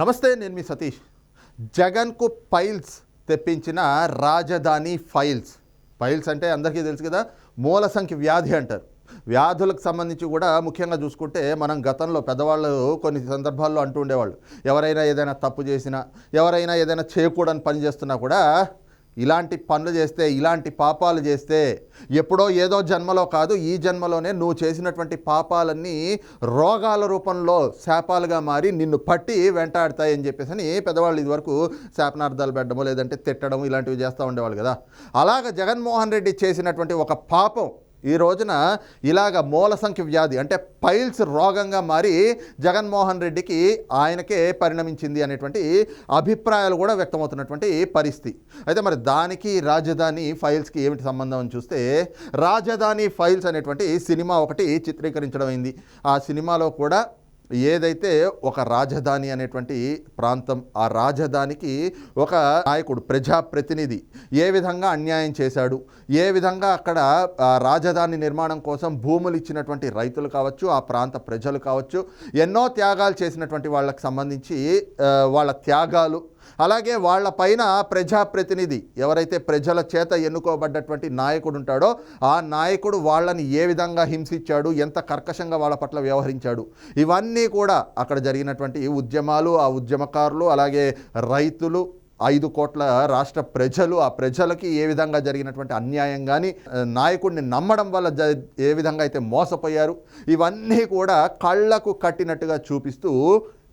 నమస్తే నేను మీ సతీష్. జగన్కు ఫైల్స్ తెప్పించిన రాజధాని ఫైల్స్. ఫైల్స్ అంటే అందరికీ తెలుసు కదా మూల సంఖ్య వ్యాధి అంటారు. వ్యాధులకు సంబంధించి కూడా ముఖ్యంగా చూసుకుంటే మనం గతంలో పెద్దవాళ్ళు కొన్ని సందర్భాల్లో అంటూ ఉండేవాళ్ళు. ఎవరైనా ఏదైనా తప్పు చేసినా ఎవరైనా ఏదైనా చేయకూడని పని చేస్తున్నా కూడా ఇలాంటి పనులు చేస్తే ఇలాంటి పాపాలు చేస్తే ఎప్పుడో ఏదో జన్మలో కాదు ఈ జన్మలోనే నువ్వు చేసినటువంటి పాపాలన్నీ రోగాల రూపంలో శాపాలుగా మారి నిన్ను పట్టి వెంటాడతాయని చెప్పేసి అని పెద్దవాళ్ళు ఇదివరకు శాపనార్థాలు పెట్టడము లేదంటే తిట్టడం ఇలాంటివి చేస్తూ ఉండేవాళ్ళు కదా. అలాగ జగన్మోహన్ రెడ్డి చేసినటువంటి ఒక పాపం ఈ రోజున ఇలాగ మూల సంఖ్య వ్యాధి అంటే పైల్స్ రోగంగా మారి జగన్మోహన్ రెడ్డికి ఆయనకే పరిణమించింది అనేటువంటి అభిప్రాయాలు కూడా వ్యక్తమవుతున్నటువంటి పరిస్థితి. అయితే మరి దానికి రాజధాని ఫైల్స్కి ఏమిటి సంబంధం అని చూస్తే రాజధాని ఫైల్స్ అనేటువంటి సినిమా ఒకటి చిత్రీకరించడం అయింది. ఆ సినిమాలో కూడా ఏదైతే ఒక రాజధాని అనేటువంటి ప్రాంతం ఆ రాజధానికి ఒక నాయకుడు ప్రజాప్రతినిధి ఏ విధంగా అన్యాయం చేశాడు ఏ విధంగా అక్కడ రాజధాని నిర్మాణం కోసం భూములు ఇచ్చినటువంటి రైతులు కావచ్చు ఆ ప్రాంత ప్రజలు కావచ్చు ఎన్నో త్యాగాలు చేసినటువంటి వాళ్ళకి సంబంధించి వాళ్ళ త్యాగాలు అలాగే వాళ్ళ పైన ప్రజాప్రతినిధి ఎవరైతే ప్రజల చేత ఎన్నుకోబడ్డటువంటి నాయకుడు ఉంటాడో ఆ నాయకుడు వాళ్ళని ఏ విధంగా హింసించాడు ఎంత కర్కశంగా వాళ్ళ పట్ల వ్యవహరించాడు ఇవన్నీ కూడా అక్కడ జరిగినటువంటి ఉద్యమాలు ఆ ఉద్యమకారులు అలాగే రైతులు ఐదు కోట్ల రాష్ట్ర ప్రజలు ఆ ప్రజలకి ఏ విధంగా జరిగినటువంటి అన్యాయం కానీ నాయకుడిని నమ్మడం వల్ల ఏ విధంగా అయితే మోసపోయారు ఇవన్నీ కూడా కళ్ళకు కట్టినట్టుగా చూపిస్తూ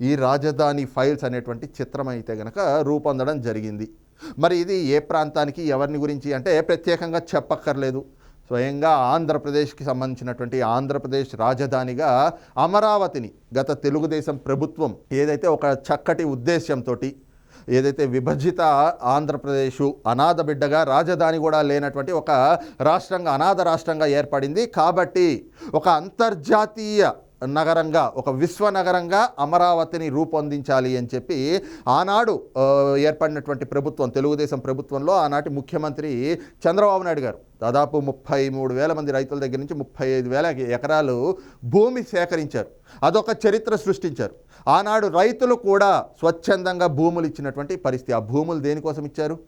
ఈ రాజధాని ఫైల్స్ అనేటువంటి చిత్రం అయితే గనక రూపొందడం జరిగింది. మరి ఇది ఏ ప్రాంతానికి ఎవరిని గురించి అంటే ప్రత్యేకంగా చెప్పక్కర్లేదు. స్వయంగా ఆంధ్రప్రదేశ్కి సంబంధించినటువంటి ఆంధ్రప్రదేశ్ రాజధానిగా అమరావతిని గత తెలుగుదేశం ప్రభుత్వం ఏదైతే ఒక చక్కటి ఉద్దేశ్యంతో ఏదైతే విభజిత ఆంధ్రప్రదేశ్ అనాథ బిడ్డగా రాజధాని కూడా లేనటువంటి ఒక రాష్ట్రంగా అనాథ రాష్ట్రంగా ఏర్పడింది. కాబట్టి ఒక అంతర్జాతీయ నగరంగా ఒక విశ్వ నగరంగా అమరావతిని రూపొందించాలి అని చెప్పి ఆనాడు ఏర్పడినటువంటి ప్రభుత్వం తెలుగుదేశం ప్రభుత్వంలో ఆనాటి ముఖ్యమంత్రి చంద్రబాబు నాయుడు గారు. దాదాపు ముప్పై మూడు వేల మంది రైతుల దగ్గర నుంచి ముప్పై ఐదు వేల ఎకరాలు భూమి సేకరించారు. అదొక చరిత్ర సృష్టించారు. ఆనాడు రైతులు కూడా స్వచ్ఛందంగా భూములు ఇచ్చినటువంటి పరిస్థితి. ఆ భూములు దేనికోసం ఇచ్చారు?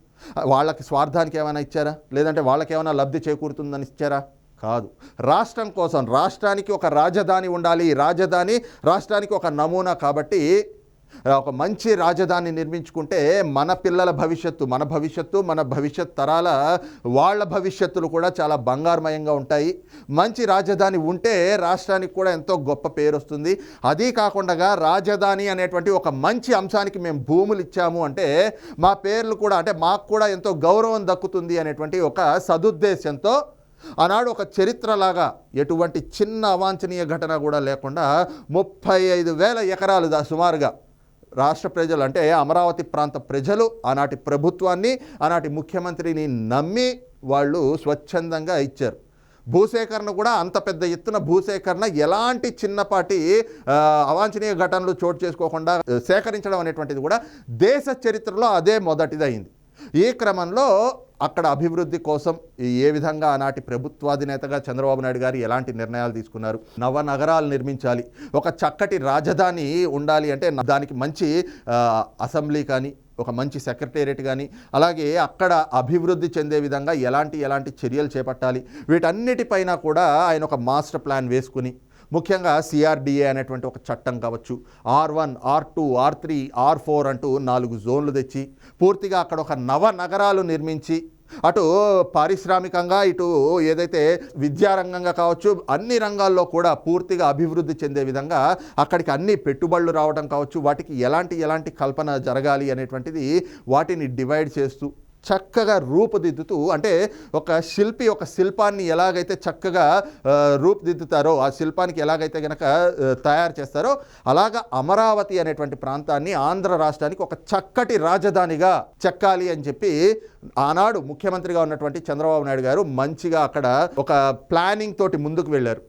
వాళ్ళకి స్వార్థానికి ఏమైనా ఇచ్చారా? లేదంటే వాళ్ళకి ఏమైనా లబ్ధి చేకూరుతుందని ఇచ్చారా? కాదు. రాష్ట్రం కోసం రాష్ట్రానికి ఒక రాజధాని ఉండాలి. ఈ రాజధాని రాష్ట్రానికి ఒక నమూనా కాబట్టి ఒక మంచి రాజధాని నిర్మించుకుంటే మన పిల్లల భవిష్యత్తు మన భవిష్యత్తు మన భవిష్యత్ తరాల వాళ్ళ భవిష్యత్తులు కూడా చాలా బంగారుమయంగా ఉంటాయి. మంచి రాజధాని ఉంటే రాష్ట్రానికి కూడా ఎంతో గొప్ప పేరు వస్తుంది. అదీ కాకుండా రాజధాని అనేటువంటి ఒక మంచి అంశానికి మేము భూములు ఇచ్చాము అంటే మా పేర్లు కూడా అంటే మాకు కూడా ఎంతో గౌరవం దక్కుతుంది అనేటువంటి ఒక సదుద్దేశంతో ఆనాడు ఒక చరిత్రలాగా ఎటువంటి చిన్న అవాంఛనీయ ఘటన కూడా లేకుండా ముప్పై ఐదు వేల ఎకరాలు దా సుమారుగా రాష్ట్ర ప్రజలు అంటే అమరావతి ప్రాంత ప్రజలు ఆనాటి ప్రభుత్వాన్ని ఆనాటి ముఖ్యమంత్రిని నమ్మి వాళ్ళు స్వచ్ఛందంగా ఇచ్చారు. భూసేకరణ కూడా అంత పెద్ద ఎత్తున భూసేకరణ ఎలాంటి చిన్నపాటి అవాంఛనీయ ఘటనలు చోటు చేసుకోకుండా సేకరించడం అనేటువంటిది కూడా దేశ చరిత్రలో అదే మొదటిదైంది. ఈ క్రమంలో అక్కడ అభివృద్ధి కోసం ఏ విధంగా ఆనాటి ప్రభుత్వాధినేతగా చంద్రబాబు నాయుడు గారు ఎలాంటి నిర్ణయాలు తీసుకున్నారు? నవ నగరాలు నిర్మించాలి. ఒక చక్కటి రాజధాని ఉండాలి అంటే దానికి మంచి అసెంబ్లీ కానీ ఒక మంచి సెక్రటేరియట్ కానీ అలాగే అక్కడ అభివృద్ధి చెందే విధంగా ఎలాంటి ఎలాంటి చర్యలు చేపట్టాలి? వీటన్నిటిపైన కూడా ఆయన ఒక మాస్టర్ ప్లాన్ వేసుకుని ముఖ్యంగా సిఆర్డిఏ అనేటువంటి ఒక చట్టం కావచ్చు. R one R two R three R four అంటూ నాలుగు జోన్లు తెచ్చి పూర్తిగా అక్కడ ఒక నవ నగరాలు నిర్మించి అటు పారిశ్రామికంగా ఇటు ఏదైతే విద్యారంగంగా కావచ్చు అన్ని రంగాల్లో కూడా పూర్తిగా అభివృద్ధి చెందే విధంగా అక్కడికి అన్ని పెట్టుబడులు రావడం కావచ్చు వాటికి ఎలాంటి ఎలాంటి కల్పన జరగాలి అనేటువంటిది వాటిని డివైడ్ చేస్తూ చక్కగా రూపుదిద్దుతూ అంటే ఒక శిల్పి ఒక శిల్పాన్ని ఎలాగైతే చక్కగా రూపుదిద్దుతారో ఆ శిల్పానికి ఎలాగైతే గనక తయారు చేస్తారో అలాగా అమరావతి అనేటువంటి ప్రాంతాన్ని ఆంధ్ర రాష్ట్రానికి ఒక చక్కటి రాజధానిగా చెక్కాలి అని చెప్పి ఆనాడు ముఖ్యమంత్రిగా ఉన్నటువంటి చంద్రబాబు నాయుడు గారు మంచిగా అక్కడ ఒక ప్లానింగ్ తోటి ముందుకు వెళ్ళారు.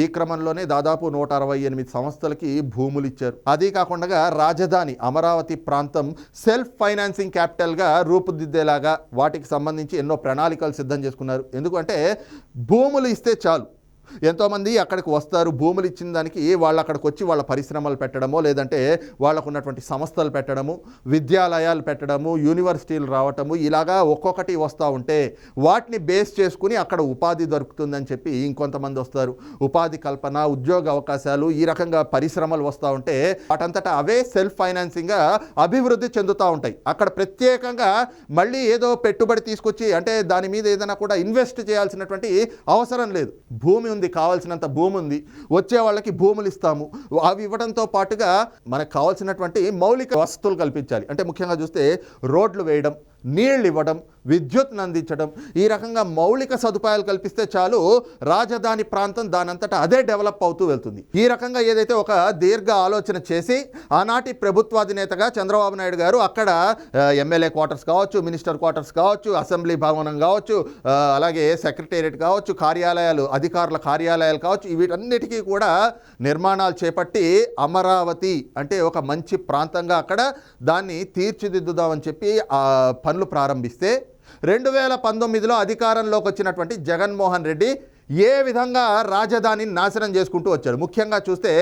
ఈ క్రమంలోనే దాదాపు నూట అరవై ఎనిమిది సంస్థలకి భూములు ఇచ్చారు అదీ కాకుండా రాజధాని అమరావతి ప్రాంతం సెల్ఫ్ ఫైనాన్సింగ్ క్యాపిటల్గా రూపుదిద్దేలాగా వాటికి సంబంధించి ఎన్నో ప్రణాళికలు సిద్ధం చేసుకున్నారు. ఎందుకంటే భూములు ఇస్తే చాలు. ఎంతోమంది అక్కడికి వస్తారు భూములు ఇచ్చిన దానికి వాళ్ళు అక్కడికి వచ్చి వాళ్ళ పరిశ్రమలు పెట్టడమో లేదంటే వాళ్ళకు ఉన్నటువంటి సంస్థలు పెట్టడము విద్యాలయాలు పెట్టడము యూనివర్సిటీలు రావటము ఇలాగా ఒక్కొక్కటి వస్తూ ఉంటే వాటిని బేస్ చేసుకుని అక్కడ ఉపాధి దొరుకుతుందని చెప్పి ఇంకొంతమంది వస్తారు. ఉపాధి కల్పన ఉద్యోగ అవకాశాలు ఈ రకంగా పరిశ్రమలు వస్తూ ఉంటే వాటంతటా అవే సెల్ఫ్ ఫైనాన్సింగ్గా అభివృద్ధి చెందుతూ ఉంటాయి. అక్కడ ప్రత్యేకంగా మళ్ళీ ఏదో పెట్టుబడి తీసుకొచ్చి అంటే దాని మీద ఏదైనా కూడా ఇన్వెస్ట్ చేయాల్సినటువంటి అవసరం లేదు. భూమి ఉంది కావాల్సినంత భూమి ఉంది వచ్చే వాళ్ళకి భూములు ఇస్తాము. అవి ఇవ్వడంతో పాటుగా మనకు కావాల్సినటువంటి మౌలిక వసతులు కల్పించాలి. అంటే ముఖ్యంగా చూస్తే రోడ్లు వేయడం నీళ్ళు ఇవ్వడం విద్యుత్ను అందించడం ఈ రకంగా మౌలిక సదుపాయాలు కల్పిస్తే చాలు రాజధాని ప్రాంతం దానంతటా అదే డెవలప్ అవుతూ వెళ్తుంది. ఈ రకంగా ఏదైతే ఒక దీర్ఘ ఆలోచన చేసి ఆనాటి ప్రభుత్వాధినేతగా చంద్రబాబు నాయుడు గారు అక్కడ ఎమ్మెల్యే క్వార్టర్స్ కావచ్చు మినిస్టర్ క్వార్టర్స్ కావచ్చు అసెంబ్లీ భవనం కావచ్చు అలాగే సెక్రటేరియట్ కావచ్చు కార్యాలయాలు అధికారుల కార్యాలయాలు కావచ్చు వీటన్నిటికీ కూడా నిర్మాణాలు చేపట్టి అమరావతి అంటే ఒక మంచి ప్రాంతంగా అక్కడ దాన్ని తీర్చిదిద్దుదామని చెప్పి ఆ పనులు ప్రారంభిస్తే రెండు వేల పంతొమ్మిదిలో అధికారంలోకి వచ్చినటువంటి జగన్మోహన్ రెడ్డి ఏ విధంగా రాజధానిని నాశనం చేసుకుంటూ వచ్చాడు? ముఖ్యంగా చూస్తే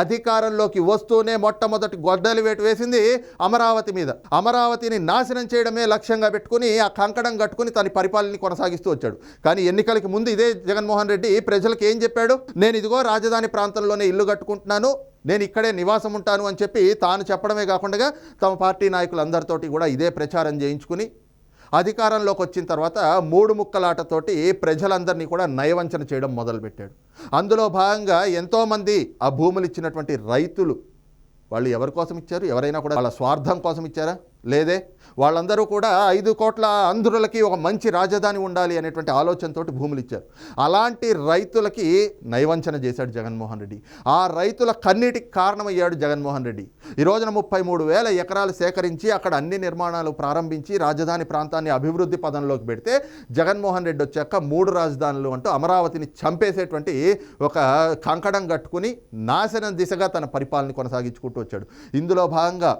అధికారంలోకి వస్తూనే మొట్టమొదటి గొడ్డలి వేటు వేసింది అమరావతి మీద. అమరావతిని నాశనం చేయడమే లక్ష్యంగా పెట్టుకుని ఆ కంకణం కట్టుకుని తన పరిపాలన కొనసాగిస్తూ వచ్చాడు. కానీ ఎన్నికలకి ముందు ఇదే జగన్మోహన్ రెడ్డి ప్రజలకు ఏం చెప్పాడు? నేను ఇదిగో రాజధాని ప్రాంతంలోనే ఇల్లు కట్టుకుంటున్నాను నేను ఇక్కడే నివాసం ఉంటాను అని చెప్పి తాను చెప్పడమే కాకుండా తమ పార్టీ నాయకులందరితోటి కూడా ఇదే ప్రచారం చేయించుకుని అధికారంలోకి వచ్చిన తర్వాత మూడు ముక్కలాటతోటి ప్రజలందరినీ కూడా నయవంచన చేయడం మొదలుపెట్టాడు. అందులో భాగంగా ఎంతోమంది ఆ భూములు ఇచ్చినటువంటి రైతులు వాళ్ళు ఎవరి కోసం ఇచ్చారు? ఎవరైనా కూడా వాళ్ళ స్వార్థం కోసం ఇచ్చారా? లేదే? వాళ్ళందరూ కూడా ఐదు కోట్ల ఆంధ్రులకి ఒక మంచి రాజధాని ఉండాలి అనేటువంటి ఆలోచనతోటి భూములు ఇచ్చారు అలాంటి రైతులకి నయవంచన చేశాడు జగన్మోహన్ రెడ్డి. ఆ రైతుల కన్నీటికి కారణమయ్యాడు జగన్మోహన్ రెడ్డి. ఈ రోజున ముప్పై మూడు వేల ఎకరాలు సేకరించి అక్కడ అన్ని నిర్మాణాలు ప్రారంభించి రాజధాని ప్రాంతాన్ని అభివృద్ధి పదంలోకి పెడితే జగన్మోహన్ రెడ్డి వచ్చాక మూడు రాజధానులు అంటూ అమరావతిని చంపేసేటువంటి ఒక కంకణం కట్టుకుని నాశనం దిశగా తన పరిపాలన కొనసాగించుకుంటూ వచ్చాడు. ఇందులో భాగంగా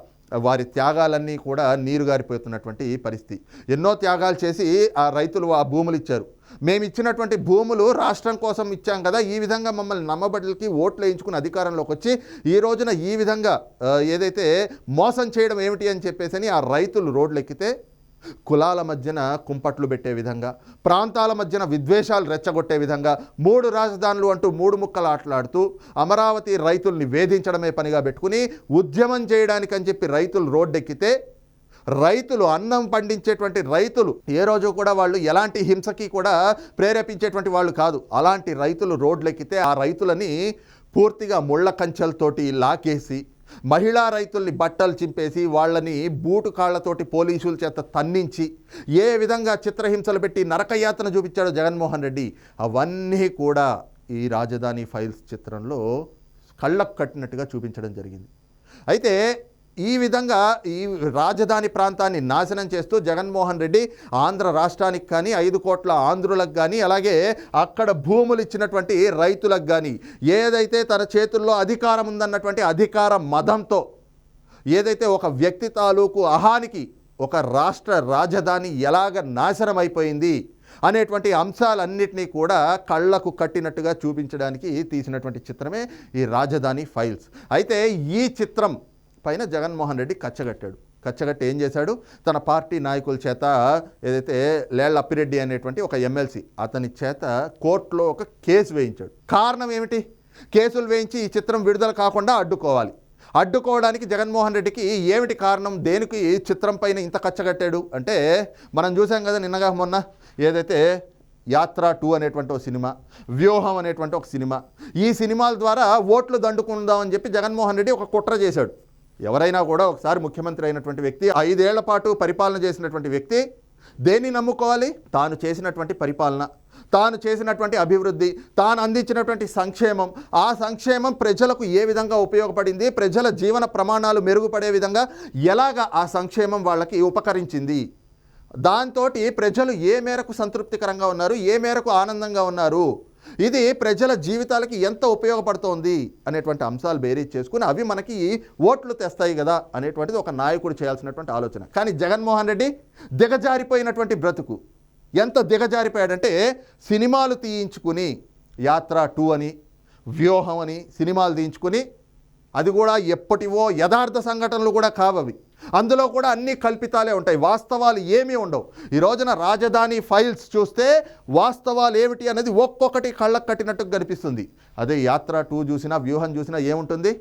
వారి త్యాగాలన్నీ కూడా నీరుగారిపోతున్నటువంటి పరిస్థితి. ఎన్నో త్యాగాలు చేసి ఆ రైతులు ఆ భూములు ఇచ్చారు. మేము ఇచ్చినటువంటి భూములు రాష్ట్రం కోసం ఇచ్చాం కదా ఈ విధంగా మమ్మల్ని నమ్మబడికి ఓట్లు వేయించుకుని అధికారంలోకి వచ్చి ఈ రోజున ఈ విధంగా ఏదైతే మోసం చేయడం ఏమిటి అని చెప్పేసి అని ఆ రైతులు రోడ్లు ఎక్కితే కులాల మధ్యన కుంపట్లు పెట్టే విధంగా ప్రాంతాల మధ్యన విద్వేషాలు రెచ్చగొట్టే విధంగా మూడు రాజధానులు అంటూ మూడు ముక్కలు ఆటలాడుతూ అమరావతి రైతుల్ని వేధించడమే పనిగా పెట్టుకుని ఉద్యమం చేయడానికి అని చెప్పి రైతులు రోడ్డెక్కితే రైతులు అన్నం పండించేటువంటి రైతులు ఏ రోజు కూడా వాళ్ళు ఎలాంటి హింసకి కూడా ప్రేరేపించేటువంటి వాళ్ళు కాదు. అలాంటి రైతులు రోడ్లెక్కితే ఆ రైతులని పూర్తిగా ముళ్ళ కంచెలతోటి లాకేసి మహిళా రైతుల్ని బట్టలు చింపేసి వాళ్ళని బూటు కాళ్ళతోటి పోలీసుల చేత తన్నించి ఏ విధంగా చిత్రహింసలు పెట్టి నరకయాతన చూపించాడో జగన్మోహన్ రెడ్డి అవన్నీ కూడా ఈ రాజధాని ఫైల్స్ చిత్రంలో కళ్ళకు కట్టినట్టుగా చూపించడం జరిగింది. అయితే ఈ విధంగా ఈ రాజధాని ప్రాంతాన్ని నాశనం చేస్తూ జగన్మోహన్ రెడ్డి ఆంధ్ర రాష్ట్రానికి కానీ ఐదు కోట్ల ఆంధ్రులకు కానీ అలాగే అక్కడ భూములు ఇచ్చినటువంటి రైతులకు కానీ ఏదైతే తన చేతుల్లో అధికారం ఉందన్నటువంటి అధికార మదంతో ఏదైతే ఒక వ్యక్తి తాలూకు అహానికి ఒక రాష్ట్ర రాజధాని ఎలాగ నాశనం అయిపోయింది అనేటువంటి అంశాలన్నింటినీ కూడా కళ్ళకు కట్టినట్టుగా చూపించడానికి తీసినటువంటి చిత్రమే ఈ రాజధాని ఫైల్స్. అయితే ఈ చిత్రం పైన జగన్మోహన్ రెడ్డి కచ్చగట్టాడు. కచ్చగట్టి ఏం చేశాడు? తన పార్టీ నాయకుల చేత ఏదైతే లేళ్ళ అప్పిరెడ్డి అనేటువంటి ఒక ఎమ్మెల్సీ అతని చేత కోర్టులో ఒక కేసు వేయించాడు. కారణం ఏమిటి? కేసులు వేయించి ఈ చిత్రం విడుదల కాకుండా అడ్డుకోవాలి. అడ్డుకోవడానికి జగన్మోహన్ రెడ్డికి ఏమిటి కారణం? దేనికి ఈ చిత్రం పైన ఇంత కచ్చగట్టాడు? అంటే మనం చూసాం కదా నిన్నగా మొన్న ఏదైతే యాత్ర టూ అనేటువంటి ఒక సినిమా వ్యూహం అనేటువంటి ఒక సినిమా. ఈ సినిమాల ద్వారా ఓట్లు దండుకుందామని చెప్పి జగన్మోహన్ రెడ్డి ఒక కుట్ర చేశాడు. ఎవరైనా కూడా ఒకసారి ముఖ్యమంత్రి అయినటువంటి వ్యక్తి ఐదేళ్ళ పాటు పరిపాలన చేసినటువంటి వ్యక్తి దేన్ని నమ్ముకోవాలి? తాను చేసినటువంటి పరిపాలన తాను చేసినటువంటి అభివృద్ధి తాను అందించినటువంటి సంక్షేమం. ఆ సంక్షేమం ప్రజలకు ఏ విధంగా ఉపయోగపడింది? ప్రజల జీవన ప్రమాణాలు మెరుగుపడే విధంగా ఎలాగ ఆ సంక్షేమం వాళ్ళకి ఉపకరించింది? దాంతో ప్రజలు ఏ మేరకు సంతృప్తికరంగా ఉన్నారు? ఏ మేరకు ఆనందంగా ఉన్నారు? ఇది ప్రజల జీవితాలకి ఎంత ఉపయోగపడుతోంది అనేటువంటి అంశాలు బేరీజ్ చేసుకుని అవి మనకి ఓట్లు తెస్తాయి కదా అనేటువంటిది ఒక నాయకుడు చేయాల్సినటువంటి ఆలోచన. కానీ జగన్మోహన్ రెడ్డి దిగజారిపోయినటువంటి బ్రతుకు. ఎంత దిగజారిపోయాడంటే సినిమాలు తీయించుకుని యాత్ర టూ అని వ్యూహం అని సినిమాలు తీయించుకుని అది కూడా ఎప్పటివో యథార్థ సంఘటనలు కూడా కావవి. అందులో కూడా అన్ని కల్పితాలే ఉంటాయి. వాస్తవాలు ఏమీ ఉండవు. ఈ రోజున రాజధాని ఫైల్స్ చూస్తే వాస్తవాలు ఏమిటి అనేది ఒక్కొక్కటి కళ్ళకు కట్టినట్టు కనిపిస్తుంది. అదే యాత్ర టూ చూసినా వ్యూహం చూసినా ఏముంటుంది?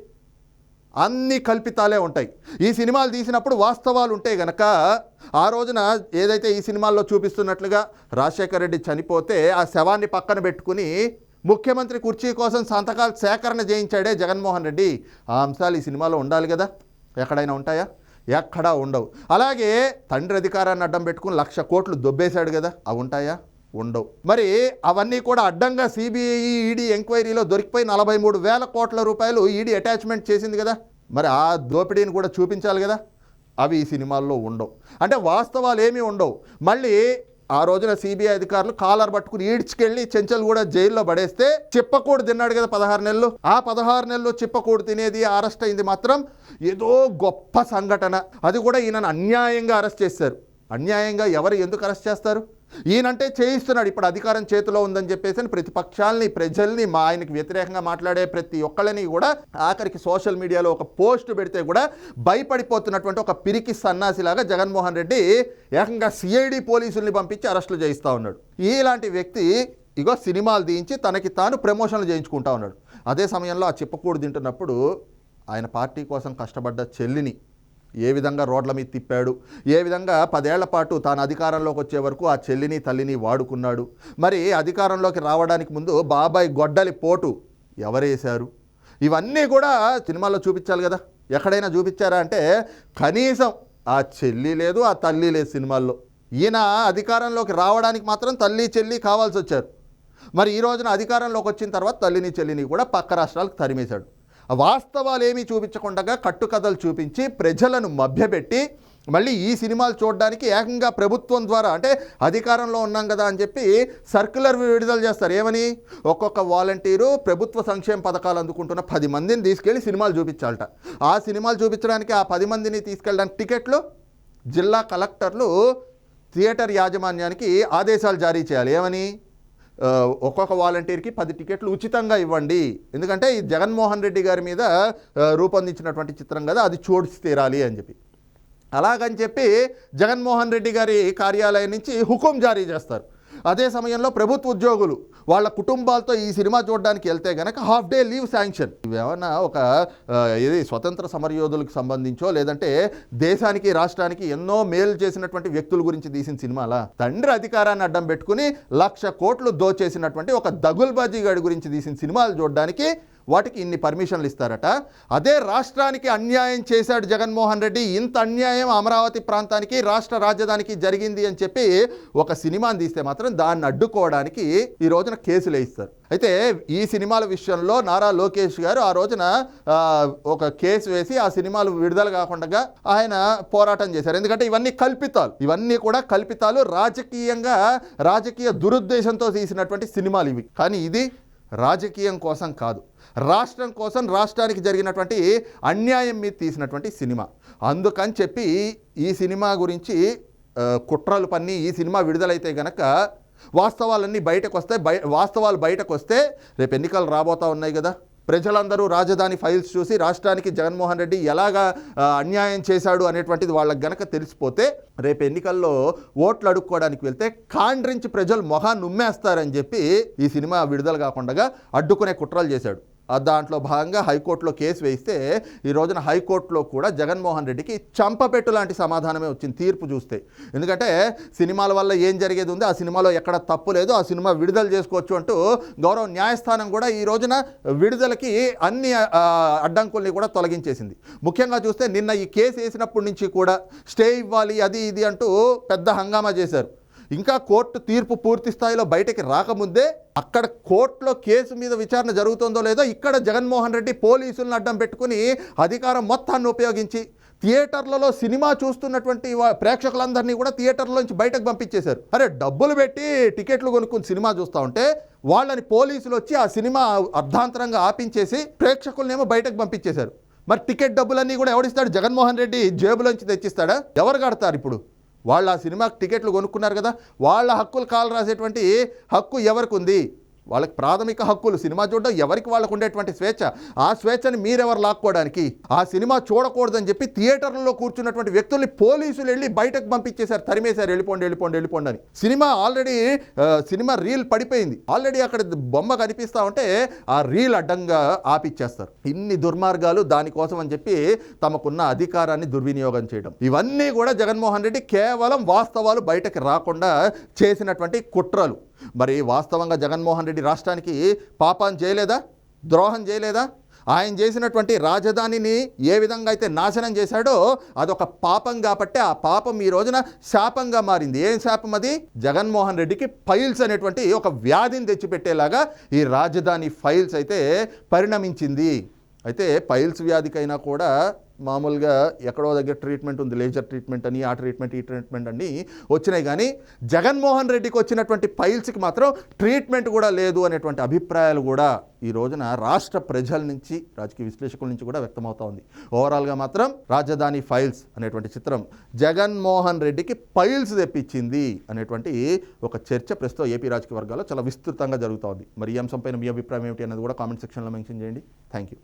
అన్ని కల్పితాలే ఉంటాయి. ఈ సినిమాలు తీసినప్పుడు వాస్తవాలు ఉంటాయి గనక ఆ రోజున ఏదైతే ఈ సినిమాల్లో చూపిస్తున్నట్లుగా రాజశేఖర రెడ్డి చనిపోతే ఆ శవాన్ని పక్కన పెట్టుకుని ముఖ్యమంత్రి కుర్చీ కోసం సంతకాలు సేకరణ చేయించాడే జగన్మోహన్ రెడ్డి. ఆ అంశాలు ఈ సినిమాలో ఉండాలి కదా? ఎక్కడైనా ఉంటాయా? ఎక్కడా ఉండవు. అలాగే తండ్రి అధికారాన్ని అడ్డం పెట్టుకుని లక్ష కోట్లు దొబ్బేశాడు కదా? అవి ఉంటాయా? ఉండవు. మరి అవన్నీ కూడా అడ్డంగా సిబిఐ ఈడీ ఎంక్వైరీలో దొరికిపోయి నలభై మూడు వేల కోట్ల రూపాయలు ఈడీ అటాచ్మెంట్ చేసింది కదా? మరి ఆ దోపిడీని కూడా చూపించాలి కదా? అవి ఈ సినిమాల్లో ఉండవు. అంటే వాస్తవాలు ఏమీ ఉండవు. మళ్ళీ ఆ రోజున సిబిఐ అధికారులు కాలర్ పట్టుకుని ఈడ్చుకెళ్ళి చెంచల్ కూడా జైల్లో పడేస్తే చిప్పకూడు తిన్నాడు కదా పదహారు నెలలు. ఆ పదహారు నెలలు చిప్పకూడు తినేది అరెస్ట్ అయింది మాత్రం ఏదో గొప్ప సంఘటన. అది కూడా ఈయనను అన్యాయంగా అరెస్ట్ చేశారు. అన్యాయంగా ఎవరు ఎందుకు అరెస్ట్ చేస్తారు? ఈయనంటే చేయిస్తున్నాడు. ఇప్పుడు అధికారం చేతిలో ఉందని చెప్పేసి అని ప్రతిపక్షాలని ప్రజల్ని మా ఆయనకి వ్యతిరేకంగా మాట్లాడే ప్రతి ఒక్కళ్ళని కూడా ఆఖరికి సోషల్ మీడియాలో ఒక పోస్ట్ పెడితే కూడా భయపడిపోతున్నటువంటి ఒక పిరికి సన్నాసిలాగా జగన్మోహన్ రెడ్డి ఏకంగా సిఐడి పోలీసుల్ని పంపించి అరెస్టులు చేయిస్తూ ఉన్నాడు. ఇలాంటి వ్యక్తి ఇగో సినిమాలు తీయించి తనకి తాను ప్రమోషన్లు చేయించుకుంటా ఉన్నాడు. అదే సమయంలో ఆ చిప్పకూడు తింటున్నప్పుడు ఆయన పార్టీ కోసం కష్టపడ్డ చెల్లిని ఏ విధంగా రోడ్ల మీద తిప్పాడు? ఏ విధంగా పదేళ్ళ పాటు తాను అధికారంలోకి వచ్చే వరకు ఆ చెల్లిని తల్లిని వాడుకున్నాడు? మరి అధికారంలోకి రావడానికి ముందు బాబాయ్ గొడ్డలి పోటు ఎవరేశారు? ఇవన్నీ కూడా సినిమాల్లో చూపించాలి కదా. ఎక్కడైనా చూపించారా అంటే కనీసం ఆ చెల్లి లేదు ఆ తల్లి లేదు సినిమాల్లో. ఈయన అధికారంలోకి రావడానికి మాత్రం తల్లి చెల్లి కావాల్సి వచ్చారు. మరి ఈ రోజున అధికారంలోకి వచ్చిన తర్వాత తల్లిని చెల్లిని కూడా పక్క రాష్ట్రాలకు తరిమేశాడు. ఆ వాస్తవాలు చూపించకుండా కట్టుకథలు చూపించి ప్రజలను మభ్యపెట్టి మళ్ళీ ఈ సినిమాలు చూడడానికి ఏకంగా ప్రభుత్వం ద్వారా అంటే అధికారంలో ఉన్నాం కదా అని చెప్పి సర్క్యులర్ విడుదల చేస్తారు. ఏమని? ఒక్కొక్క వాలంటీరు ప్రభుత్వ సంక్షేమ పథకాలు అందుకుంటున్న పది మందిని తీసుకెళ్ళి సినిమాలు చూపించాలట. ఆ సినిమాలు చూపించడానికి ఆ పది మందిని తీసుకెళ్ళడానికి టికెట్లు జిల్లా కలెక్టర్లు థియేటర్ యాజమాన్యానికి ఆదేశాలు జారీ చేయాలి. ఏమని? ఒక్కొక్క వాలంటీర్కి పది టికెట్లు ఉచితంగా ఇవ్వండి. ఎందుకంటే ఈ జగన్మోహన్ రెడ్డి గారి మీద రూపొందించినటువంటి చిత్రం కదా అది చూసి తీరాలి అని చెప్పి. అలాగని చెప్పి జగన్మోహన్ రెడ్డి గారి కార్యాలయం నుంచి హుకుం జారీ చేస్తారు. అదే సమయంలో ప్రభుత్వ ఉద్యోగులు వాళ్ళ కుటుంబాలతో ఈ సినిమా చూడడానికి వెళ్తే గనక హాఫ్ డే లీవ్ శాంక్షన్. ఇవేమన్నా ఒక ఇది స్వతంత్ర సమరయోధులకు సంబంధించో లేదంటే దేశానికి రాష్ట్రానికి ఎన్నో మేలు చేసినటువంటి వ్యక్తుల గురించి తీసిన సినిమాలా? తండ్రి అధికారాన్ని అడ్డం పెట్టుకుని లక్ష కోట్లు దోచేసినటువంటి ఒక దగుల్బాజీ గాడి గురించి తీసిన సినిమాలు చూడడానికి వాటికి ఇన్ని పర్మిషన్లు ఇస్తారట. అదే రాష్ట్రానికి అన్యాయం చేశాడు జగన్మోహన్ రెడ్డి. ఇంత అన్యాయం అమరావతి ప్రాంతానికి రాష్ట్ర రాజధానికి జరిగింది అని చెప్పి ఒక సినిమాని తీస్తే మాత్రం దాన్ని అడ్డుకోవడానికి ఈ రోజున కేసులు వేయిస్తారు అయితే ఈ సినిమాల విషయంలో నారా లోకేష్ గారు ఆ రోజున ఒక కేసు వేసి ఆ సినిమాలు విడుదల కాకుండా ఆయన పోరాటం చేశారు. ఎందుకంటే ఇవన్నీ కల్పితాలు. ఇవన్నీ కూడా కల్పితాలు రాజకీయంగా రాజకీయ దురుద్దేశంతో తీసినటువంటి సినిమాలు ఇవి. కానీ ఇది రాజకీయం కోసం కాదు రాష్ట్రం కోసం రాష్ట్రానికి జరిగినటువంటి అన్యాయం మీద తీసినటువంటి సినిమా. అందుకని చెప్పి ఈ సినిమా గురించి కుట్రలు పన్ని ఈ సినిమా విడుదలైతే గనక వాస్తవాలన్నీ బయటకు వస్తాయి బయ వాస్తవాలు బయటకు వస్తే రేపు ఎన్నికలు రాబోతా ఉన్నాయి కదా. ప్రజలందరూ రాజధాని ఫైల్స్ చూసి రాష్ట్రానికి జగన్మోహన్ రెడ్డి ఎలాగా అన్యాయం చేశాడు అనేటువంటిది వాళ్ళకి గనక తెలిసిపోతే రేపు ఎన్నికల్లో ఓట్లు అడుక్కోవడానికి వెళ్తే కాండ్రించి ప్రజలు మొహాన్ని ఉమ్మేస్తారని చెప్పి ఈ సినిమా విడుదల కాకుండా అడ్డుకునే కుట్రలు చేశాడు. దాంట్లో భాగంగా హైకోర్టులో కేసు వేస్తే ఈ రోజున హైకోర్టులో కూడా జగన్మోహన్ రెడ్డికి చంపపెట్టు లాంటి సమాధానమే వచ్చింది తీర్పు చూస్తే. ఎందుకంటే సినిమాల వల్ల ఏం జరిగేది ఉంది ఆ సినిమాలో ఎక్కడ తప్పు లేదు ఆ సినిమా విడుదల చేసుకోవచ్చు అంటూ గౌరవ న్యాయస్థానం కూడా ఈ రోజున విడుదలకి అన్ని అడ్డంకుల్ని కూడా తొలగించేసింది. ముఖ్యంగా చూస్తే నిన్న ఈ కేసు వేసినప్పటి నుంచి కూడా స్టే ఇవ్వాలి అది ఇది అంటూ పెద్ద హంగామా చేశారు. ఇంకా కోర్టు తీర్పు పూర్తి స్థాయిలో బయటకి రాకముందే అక్కడ కోర్టులో కేసు మీద విచారణ జరుగుతుందో లేదో ఇక్కడ జగన్మోహన్ రెడ్డి పోలీసులను అడ్డం పెట్టుకుని అధికారం మొత్తాన్ని ఉపయోగించి థియేటర్లలో సినిమా చూస్తున్నటువంటి ప్రేక్షకులందరినీ కూడా థియేటర్లోంచి బయటకు పంపించేశారు. అరే డబ్బులు పెట్టి టికెట్లు కొనుక్కుని సినిమా చూస్తూ ఉంటే వాళ్ళని పోలీసులు వచ్చి ఆ సినిమా అర్ధాంతరంగా ఆపించేసి ప్రేక్షకులనేమో బయటకు పంపించేశారు. మరి టికెట్ డబ్బులన్నీ కూడా ఎవడిస్తాడు? జగన్మోహన్ రెడ్డి జేబులోంచి తెచ్చిస్తాడా? ఎవరు కడతారు ఇప్పుడు? వాళ్ళు ఆ సినిమాకి టికెట్లు కొనుక్కున్నారు కదా వాళ్ళ హక్కులు కాలు రాసేటువంటి హక్కు ఎవరికి ఉంది? వాళ్ళకి ప్రాథమిక హక్కులు సినిమా చూడడం ఎవరికి వాళ్ళకు ఉండేటువంటి స్వేచ్ఛ? ఆ స్వేచ్ఛని మీరెవరు లాక్కోవడానికి? ఆ సినిమా చూడకూడదని చెప్పి థియేటర్లలో కూర్చున్నటువంటి వ్యక్తుల్ని పోలీసులు వెళ్ళి బయటకు పంపించేశారు తరిమేశారు వెళ్ళిపోండి వెళ్ళిపోండి వెళ్ళిపోండి అని. సినిమా ఆల్రెడీ సినిమా రీల్ పడిపోయింది. ఆల్రెడీ అక్కడ బొమ్మ కనిపిస్తా ఉంటే ఆ రీల్ అడ్డంగా ఆపిచ్చేస్తారు. ఇన్ని దుర్మార్గాలు దానికోసం అని చెప్పి తమకున్న అధికారాన్ని దుర్వినియోగం చేయడం. ఇవన్నీ కూడా జగన్మోహన్ రెడ్డి కేవలం వాస్తవాలు బయటకు రాకుండా చేసినటువంటి కుట్రలు. మరి వాస్తవంగా జగన్మోహన్ రెడ్డి రాష్ట్రానికి పాపం చేయలేదా? ద్రోహం చేయలేదా? ఆయన చేసినటువంటి రాజధానిని ఏ విధంగా అయితే నాశనం చేశాడో అదొక పాపం కాబట్టి ఆ పాపం ఈ రోజున శాపంగా మారింది. ఏం శాపం అది? జగన్మోహన్ రెడ్డికి ఫైల్స్ అనేటువంటి ఒక వ్యాధిని తెచ్చిపెట్టేలాగా ఈ రాజధాని ఫైల్స్ అయితే పరిణమించింది. అయితే పైల్స్ వ్యాధికైనా కూడా మామూలుగా ఎక్కడో దగ్గర ట్రీట్మెంట్ ఉంది లేజర్ ట్రీట్మెంట్ అని ఆ ట్రీట్మెంట్ ఈ ట్రీట్మెంట్ అని వచ్చినాయి కానీ జగన్మోహన్ రెడ్డికి వచ్చినటువంటి పైల్స్కి మాత్రం ట్రీట్మెంట్ కూడా లేదు అనేటువంటి అభిప్రాయాలు కూడా ఈ రోజున రాష్ట్ర ప్రజల నుంచి రాజకీయ విశ్లేషకుల నుంచి కూడా వ్యక్తమవుతా ఉంది. ఓవరాల్గా మాత్రం రాజధాని ఫైల్స్ అనేటువంటి చిత్రం జగన్మోహన్ రెడ్డికి ఫైల్స్ తెప్పించింది అనేటువంటి ఒక చర్చ ప్రస్తుతం ఏపీ రాజకీయ వర్గాల్లో చాలా విస్తృతంగా జరుగుతూ ఉంది. మరి ఈ అంశంపైన మీ అభిప్రాయం ఏమిటి అన్నది కూడా కామెంట్ సెక్షన్లో మెన్షన్ చేయండి. Thank you